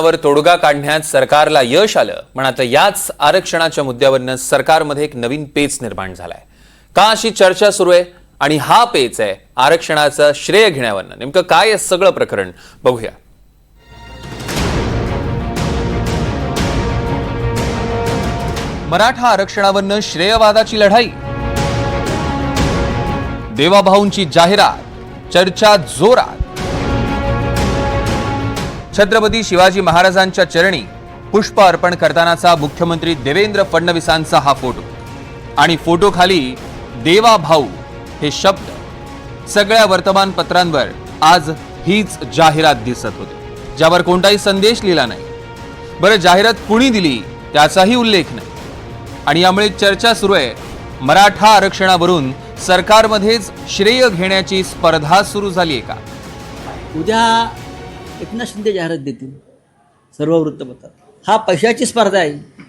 वर तोडगा काढण्यात सरकारला यश आलं. पण आता याच आरक्षणाच्या मुद्द्यावरनं सरकारमध्ये एक नवीन पेच निर्माण झालाय. का अशी चर्चा सुरू आहे आणि हा पेच आहे आरक्षणाचं श्रेय घेण्यावरनं? नेमकं काय सगळं प्रकरण? बघूया. मराठा आरक्षणावरनं श्रेयवादाची लढाई. देवाभाऊंची जाहिरात चर्चा जोरात. छत्रपती शिवाजी महाराजांच्या चरणी पुष्प अर्पण करतानाचा मुख्यमंत्री देवेंद्र फडणवीसांचा हा फोटो. आणि फोटोखाली देवा भाऊ हे शब्द सगळ्या वर्तमानपत्रांवर आज हीच जाहिरात दिसत होती. ज्यावर कोणताही संदेश लिहिला नाही. बरं जाहिरात कुणी दिली त्याचाही उल्लेख नाही. आणि यामुळे चर्चा सुरू आहे. मराठा आरक्षणावरून सरकारमध्येच श्रेय घेण्याची स्पर्धा सुरू झाली आहे का? उद्या एकनाथ शिंदे जाहिरात देतील. सर्व वृत्तपत्रात हा पैशाची स्पर्धा आहे.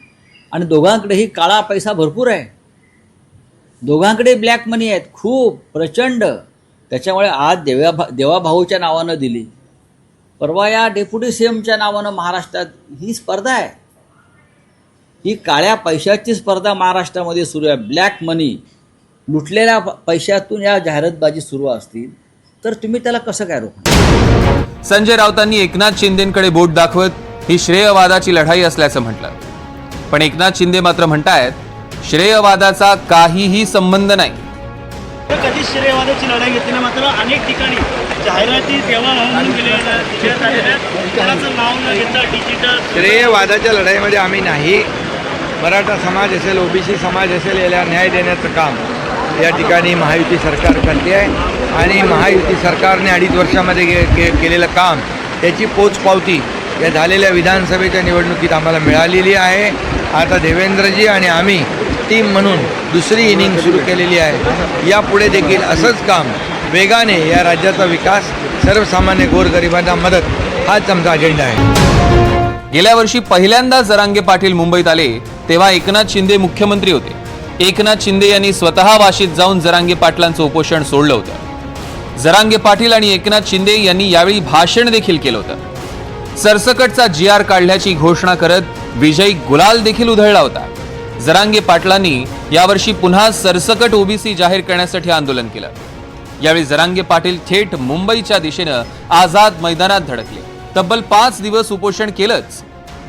आणि दोघांकडेही काळा पैसा भरपूर आहे. दोघांकडे ब्लॅक मनी आहेत. खूप प्रचंड. त्याच्यामुळे आज देवा देवाभाऊच्या नावानं दिली. परवा या डेप्युटी सी एमच्या नावानं महाराष्ट्रात ही स्पर्धा आहे. ही काळ्या पैशाची स्पर्धा महाराष्ट्रामध्ये सुरू आहे. ब्लॅक मनी लुटलेल्या प- पैशातून या जाहिरातबाजी सुरू असतील. तर तुम्ही त्याला कसं काय रोखणार? संजय राऊतांनी एकनाथ शिंदेकडे बोट दाखवत ही श्रेयवादाची लढाई असल्याचं म्हटलं. पण एकनाथ शिंदे मात्र म्हणतायत श्रेयवादाचा काहीही संबंध नाही. कधीच श्रेयवादाची लढाई घेतली नाही मात्र अनेक ठिकाणी जाहिराती तेव्हा म्हणून केलेल्या दिसत आहेत. कोणाचं नाव न घेता डिजिटल श्रेयवादाच्या लढाईमध्ये आम्ही नाही. मराठा समाज असेल ओबीसी समाज असेल याला न्याय देण्याचं काम. या ठिकाणी महायुती सरकार करते आहे. आणि महायुती सरकारने अडीच वर्षामध्ये के, के केलेलं काम त्याची पोचपावती या झालेल्या विधानसभेच्या निवडणुकीत आम्हाला मिळालेली आहे. आता देवेंद्रजी आणि आम्ही टीम म्हणून दुसरी इनिंग सुरू केलेली आहे. यापुढे देखील असंच काम वेगाने या राज्याचा विकास सर्वसामान्य गोरगरिबांना मदत हाच आमचा अजेंडा आहे. गेल्या वर्षी पहिल्यांदा जरांगे पाटील मुंबईत आले तेव्हा एकनाथ शिंदे मुख्यमंत्री होते. एकनाथ शिंदे यांनी स्वतः वाशीत जाऊन जरांगे पाटलांचं उपोषण सोडलं होतं. जरांगे पाटील आणि एकनाथ शिंदे यांनी यावेळी भाषण देखील केलं होतं. सरसकटचा जी आर काढल्याची घोषणा करत विजयी गुलाल देखील उधळला होता. जरांगे पाटलांनी यावर्षी पुन्हा सरसकट ओबीसी जाहीर करण्यासाठी आंदोलन केलं. यावेळी जरांगे पाटील थेट मुंबईच्या दिशेनं आझाद मैदानात धडकले. तब्बल पाच दिवस उपोषण केलंच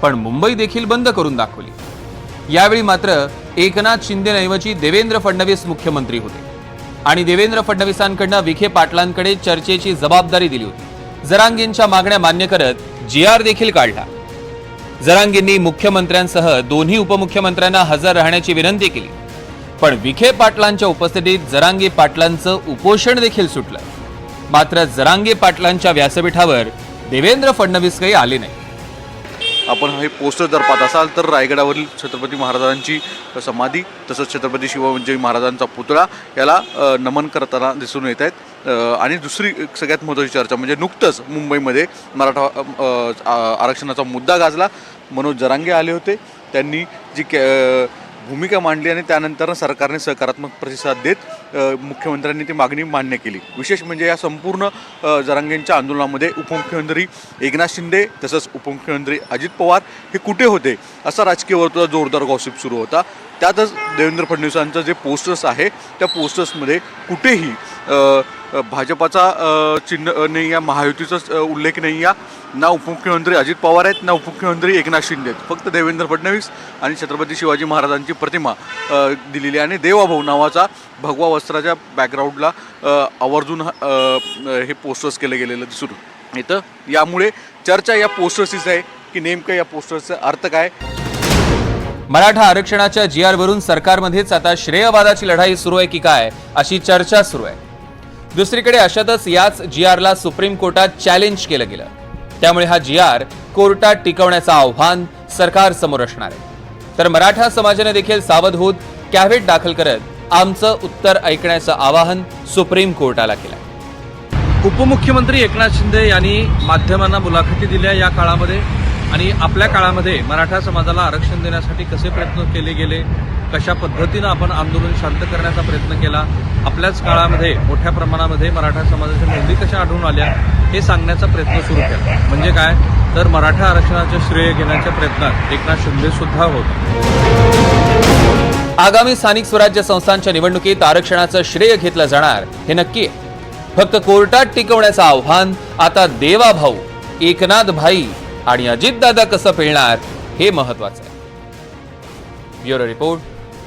पण मुंबई देखील बंद करून दाखवली. यावेळी मात्र एकनाथ शिंदेऐवजी देवेंद्र फडणवीस मुख्यमंत्री होते. आणि देवेंद्र फडणवीसांकडनं विखे पाटलांकडे चर्चेची जबाबदारी दिली होती. जरांगींच्या मागण्या मान्य करत जी आर देखील काढला. जरांगेंनी मुख्यमंत्र्यांसह दोन्ही उपमुख्यमंत्र्यांना हजर राहण्याची विनंती केली. पण विखे पाटलांच्या उपस्थितीत जरांगी पाटलांचं उपोषण देखील सुटलं. मात्र जरांगी पाटलांच्या व्यासपीठावर देवेंद्र फडणवीस काही आले नाही. आपण हे पोस्टर जर पाहत असाल तर रायगडावरील छत्रपती महाराजांची समाधी तसंच छत्रपती शिवाजी महाराजांचा पुतळा याला नमन करताना दिसून येत आहेत. आणि दुसरी सगळ्यात महत्त्वाची चर्चा म्हणजे नुकतंच मुंबईमध्ये मराठा आरक्षणाचा मुद्दा गाजला. मनोज जरांगे आले होते. त्यांनी जी के भूमिका मांडली आणि त्यानंतर सरकारने सकारात्मक प्रतिसाद देत मुख्यमंत्र्यांनी ती मागणी मान्य केली. विशेष म्हणजे या संपूर्ण जरांगेंच्या आंदोलनामध्ये उपमुख्यमंत्री एकनाथ शिंदे तसंच उपमुख्यमंत्री अजित पवार हे कुठे होते असा राजकीय वर्तुळात जोरदार गॉसिप सुरू होता. त्यातच देवेंद्र फडणवीसांचं जे पोस्टर्स आहे त्या पोस्टर्समध्ये कुठेही भाजपाचा चिन्ह नाही या महायुतीचाच उल्लेख नाही या ना उपमुख्यमंत्री अजित पवार आहेत ना उपमुख्यमंत्री एकनाथ शिंदे आहेत. फक्त देवेंद्र फडणवीस आणि छत्रपती शिवाजी महाराजांची प्रतिमा दिलेली आहे. आणि देवाभाऊ नावाचा भगवा वस्त्राच्या बॅकग्राऊंडला आवर्जून हे पोस्टर्स केलं गेलेलं दिसून येतं. यामुळे चर्चा या पोस्टर्सचीच आहे की नेमकं या पोस्टर्सचा अर्थ काय? मराठा आरक्षणाच्या जी आरवरून सरकारमध्येच आता श्रेयवादाची लढाई सुरू आहे की काय? अशी चर्चा सुरू आहे. दुसरीकडे अशातच याच जी आरला सुप्रीम कोर्टात चॅलेंज केलं गेलं. त्यामुळे हा जी आर कोर्टात टिकवण्याचं आव्हान सरकार समोर असणार आहे. तर मराठा समाजाने देखील सावध होत कॅव्हेट दाखल करत आमचं उत्तर ऐकण्याचं आवाहन सुप्रीम कोर्टाला केलं उपमुख्यमंत्री एकनाथ शिंदे यांनी माध्यमांना मुलाखती दिल्या या काळामध्ये आणि आपल्या काळामध्ये मराठा समाजाला आरक्षण देण्यासाठी कसे प्रयत्न केले गेले कशा पद्धतीनं आपण आंदोलन शांत करण्याचा प्रयत्न केला आपल्याच काळामध्ये मोठ्या प्रमाणामध्ये मराठा समाजाच्या नोंदी कशा आढळून आल्या हे सांगण्याचा प्रयत्न सुरू केला. म्हणजे काय? तर मराठा आरक्षणाचे श्रेय घेण्याच्या प्रयत्नात एकनाथ शिंदे सुद्धा होत. आगामी स्थानिक स्वराज्य संस्थांच्या निवडणुकीत आरक्षणाचं श्रेय घेतलं जाणार हे नक्की आहे. फक्त कोर्टात टिकवण्याचं आव्हान आता देवा भाऊ एकनाथ भाई आणि अजितदादा कसं पेलणार हे महत्वाचं आहे. Bureau report.